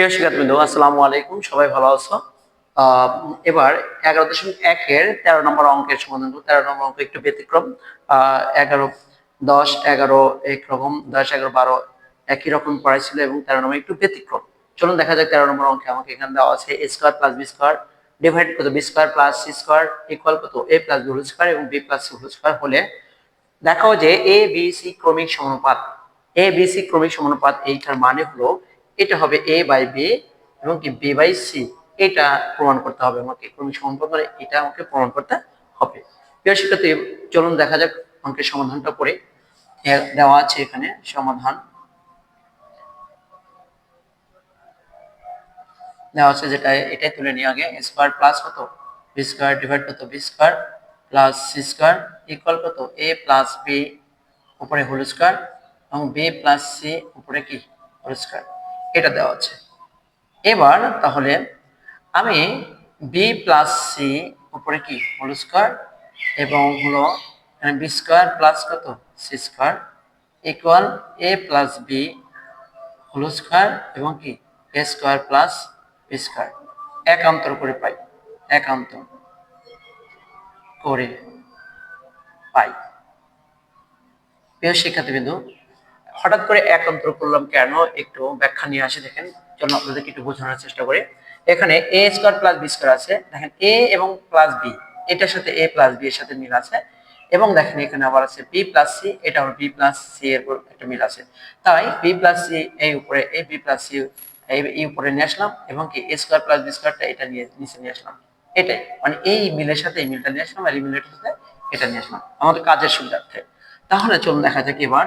প্রিয় শিক্ষার্থীবৃন্দ, আসসালামু আলাইকুম, সবাই ভালো আছো? এবার এগারো দশমিক একের তেরো নম্বর অঙ্কের সমাধান। তেরো নম্বর অঙ্ক একটু ব্যতিক্রম। এগারো, দশ, এগারো, একরকম, দশ, এগারো, বারো একই রকম পড়াইছিল এবং তেরো নম্বর একটু ব্যতিক্রম। চলুন দেখা যাক তেরো নম্বর অঙ্কে আমাকে এখানে দেওয়া আছে, A square plus B square divide কত, B square plus C square equal কত, এ প্লাস বি স্কোয়ার এবং B plus C whole square হলে দেখাও যে এ, বি, সি ক্রমিক সমানুপাত। এ, বি, সি ক্রমিক সমানুপাত এইটার মানে হলো এটা হবে এ বাই বি এবং কি বি বাই সি এটা প্রমাণ করতে হবে আমাকে। ক্রমিক সমানুপাত মানে এটা আমাকে প্রমাণ করতে হবে। প্রিয় শিক্ষার্থী, চলুন দেখা যাক অঙ্কের সমাধানটা করে। দেওয়া আছে এখানে সমাধান। দেওয়া আছে যেটা, এটাই তুলে নিয়ে আগে। স্কোয়ার প্লাস কত? বি স্কোয়ার ডিভাইড কত? B square plus C square equal কত? এ প্লাস বি উপরে হোল স্কোয়ার এবং বি প্লাস সি উপরে কি? হোল স্কোয়ার এটা দেওয়া আছে। এবার তাহলে আমি বি প্লাস সি উপরে কি? হোল স্কোয়ার এবং হলো বি স্কোয়ার প্লাস কত? C square equal A plus B whole square এবং কি? A square plus B square একান্তর করে পাই। একান্ত করে পাই। প্রিয় শিক্ষার্থীবৃন্দু হঠাৎ করে একান্তর করলাম কেন? একটু ব্যাখ্যা নিয়ে আসে, দেখেন। চলুন আপনাদেরকে একটু বোঝানোর চেষ্টা করি। এখানে A square plus B square আছে। দেখেন এ এবং প্লাস বি এটার সাথে এ প্লাস বি এর সাথে মিল আছে। এবং দেখেন, এখানে আবার আছে বি প্লাস সি এটা হলো বি প্লাস সি এর উপর একটা মিল আছে। তাই বি প্লাস সি এই উপরে এ বি প্লাস সি এই উপরে নিয়ে আসলাম এবং কি এ স্কোয়ার প্লাস বি স্কোয়ারটা এটা নিয়ে, নিচে নিয়ে আসলাম। এটাই। মানে এই মিলের সাথে এই মিলটা নিয়ে আসলাম আর এই মিলের সাথে এটা নিয়ে আসলাম। আমাদের কাজের সুবিধার্থে। তাহলে চলুন দেখা যাক এবার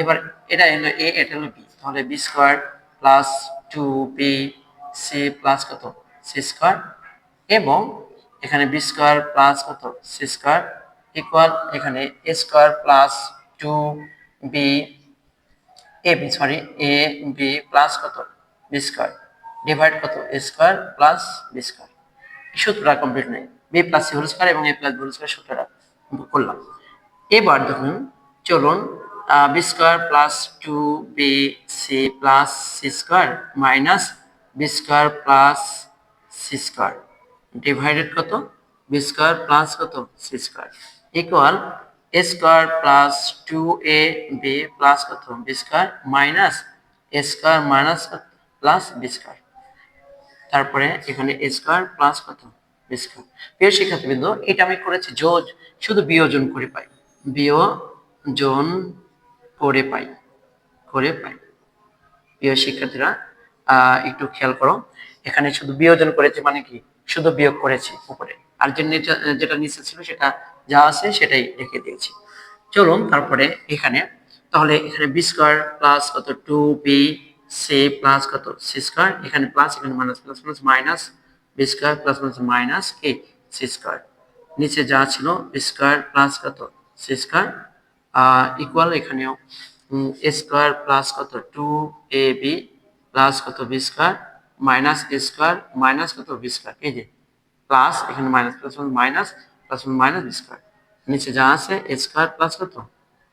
এবার এটা হলো এ এটা হলো বি তাহলে B square plus two B C plus কত? সি স্কোয়ার এবং এখানে বি স্কোয়ার প্লাস কত? সি স্কোয়ার ইকুয়াল এখানে A square plus two B A B sorry A B plus কত? বি স্কোয়ার ডিভাইড কত? A square plus B square সূত্রটা complete নেই। B plus C whole square এবং A plus B whole square সূত্রটা করলাম। এবার দেখুন চলুন B square plus two B C plus C square minus B square plus C square divided কত? B square plus কত? C square equal A square plus two A B plus কত? B square minus A square minus plus B square তারপরে এখানে A square plus কত? B square প্রিয় শিক্ষার্থীবৃন্দ, এটা আমি করেছি, যোজ, শুধু বিয়োজন করে পাই। বিয়োজন করে পাই করে পাই। প্রিয় শিক্ষার্থীরা একটু খেয়াল করো। এখানে শুধু বিয়োজন করেছে মানে কি? শুধু বিয়োগ করেছি উপরে। আর যেটা নিচে ছিল সেটা যা আছে সেটাই রেখে দিয়েছি। চলুন তারপরে এখানে। তাহলে এখানে বি স্কোয়ার প্লাস কত? টু বি, সি প্লাস কত? C square. এখানে প্লাস, এখানে minus, plus plus minus. B square plus plus minus, কে? C square. নিচে যা ছিল, বি স্কোয়ার প্লাস কত? C square. ইকুয়াল এখানেও এ স্কোয়ার প্লাস কত? টু এ বি প্লাস কত? B square minus A square minus কত? B square এই যে প্লাস এখানে minus plus minus plus minus B square নিচে যা আছে এ স্কোয়ার প্লাস কত?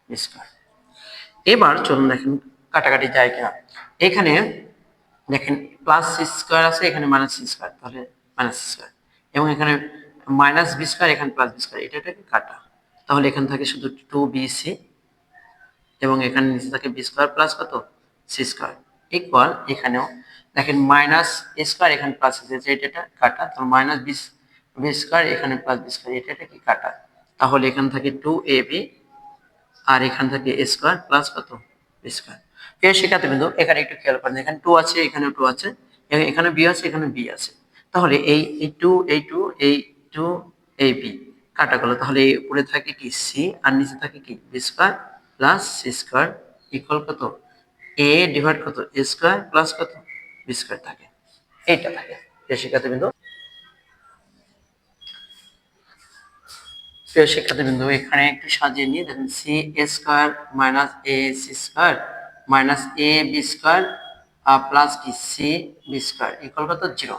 বি স্কোয়ার এবার চলুন দেখেন কাটাকাটি যায় কিনা। এখানে দেখেন প্লাস সি স্কোয়ার আছে, এখানে মাইনাস সি স্কোয়ার তাহলে মাইনাস সি স্কোয়ার এবং এখানে মাইনাস বি স্কোয়ার এখানে প্লাস বি স্কোয়ার এটা এটাকে কাটা। তাহলে এখানে থাকে শুধু টু বি সি এবং এখানে নিচে থাকে বি স্কোয়ার প্লাস কত? সি স্কোয়ার ইকুয়াল এখানেও। দেখেন মাইনাস এ স্কোয়ার এখানে প্লাস এসেছে এটা এটা কাটা, তাহলে মাইনাস বি বি স্কোয়ার এখানে প্লাস বি স্কোয়ার এটা এটা কি কাটা? তাহলে এখানে থাকে টু এ বি আর এখান থেকে এ স্কোয়ার প্লাস কত? বি স্কোয়ার প্রিয় শিক্ষার্থী বিন্দু এখানে একটু খেয়াল করেন, এখানে টু আছে এখানে টু আছে, এখানে বি আছে, এখানে বি আছে। তাহলে এই এই টু এই টু এই টু এই বি কাটা গেল। তাহলে উপরে থাকে কি সি আর নিচে থাকে কি B square plus C square equal কত? এ ডিভাইড কত? এ স্কোয়ার প্লাস কত? বি স্কোয়ার থাকে। এইটা থাকে। প্রিয় শিক্ষার্থী বিন্দু প্রিয় শিক্ষার্থীবৃন্দ, এখানে একটু সাজিয়ে নিয়ে দেখেন। C A square minus A C square minus A B square plus কি? সি বি স্কোয়ার ইকুয়াল কত? জিরো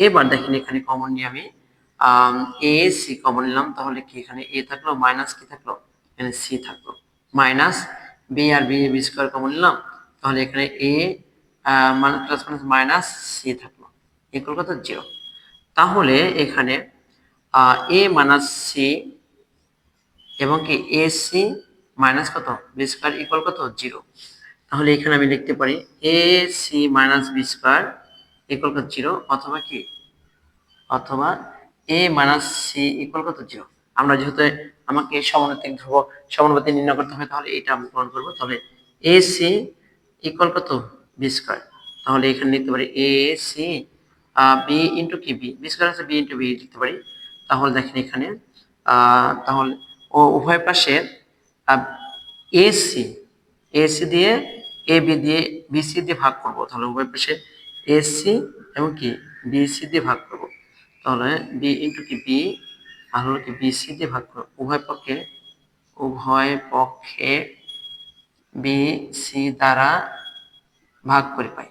এবার দেখেন এখানে কমন নিয়ে আমি এ, সি কমন নিলাম, তাহলে কি এখানে এ থাকল, মাইনাস কি থাকল? এখানে সি থাকল। মাইনাস বি আর বি বি স্কোয়ার কমন নিলাম, তাহলে এখানে এ মানে প্লাস মাইনাস মাইনাস সি থাকল। ইকুয়াল কত জিরো তাহলে এখানে এ মাইনাস সি এবং কি এ, সি মাইনাস কত? বি স্কোয়ার ইকুয়াল কত? জিরো তাহলে এখানে আমি লিখতে পারি, A, C minus B square equal কত? জিরো অথবা কি? অথবা এ মাইনাস সি ইকুয়াল কত জিরো? আমরা যেহেতু আমাকে সমানুপাতিক ধ্রুবক সমানুপাতি নির্ণয় করতে হয় তাহলে এটা আমি প্রমাণ করব। তাহলে এ সি ইকুয়াল কত? বি স্কোয়ার তাহলে এখানে লিখতে পারি এ সি বি ইন্টু কি? বি বি স্কোয়ার আছে বি ইন্টু বি লিখতে পারি। তাহলে দেখেন এখানে তাহলে ও উভয় পাশে এসি এসি দিয়ে এ বি দিয়ে বিসি দিয়ে ভাগ করব। তাহলে উভয় পাশে এসি এবং কি? বিসি দিয়ে ভাগ করব। তাহলে বি ইন্টু কি বি আর হলো কি বিসি দিয়ে ভাগ করব উভয় পক্ষে উভয় পক্ষে বি সি দ্বারা ভাগ করে পাই।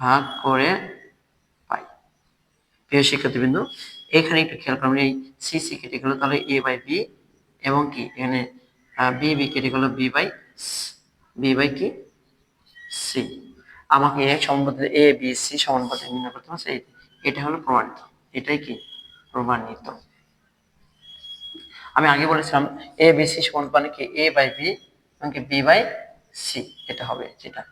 ভাগ করে পাই। প্রিয় শিক্ষার্থীবৃন্দ, এখানে একটু খেয়াল করুন এই সি সি কেটে গেল, তাহলে এ বাই বি এবং কি? এখানে বি বি কেটে গেল বি বাই বি বাই কি? সি আমাকে সমানুপাতিক এ বি সি সমানুপাতিক নির্ণয় করতে হবে। এটা হলো প্রমাণিত। এটাই কি প্রমাণিত? আমি আগে বলেছিলাম এ বি সি সমান মানে কি এ বাই বি এবং কি বি বাই সি এটা হবে যেটা।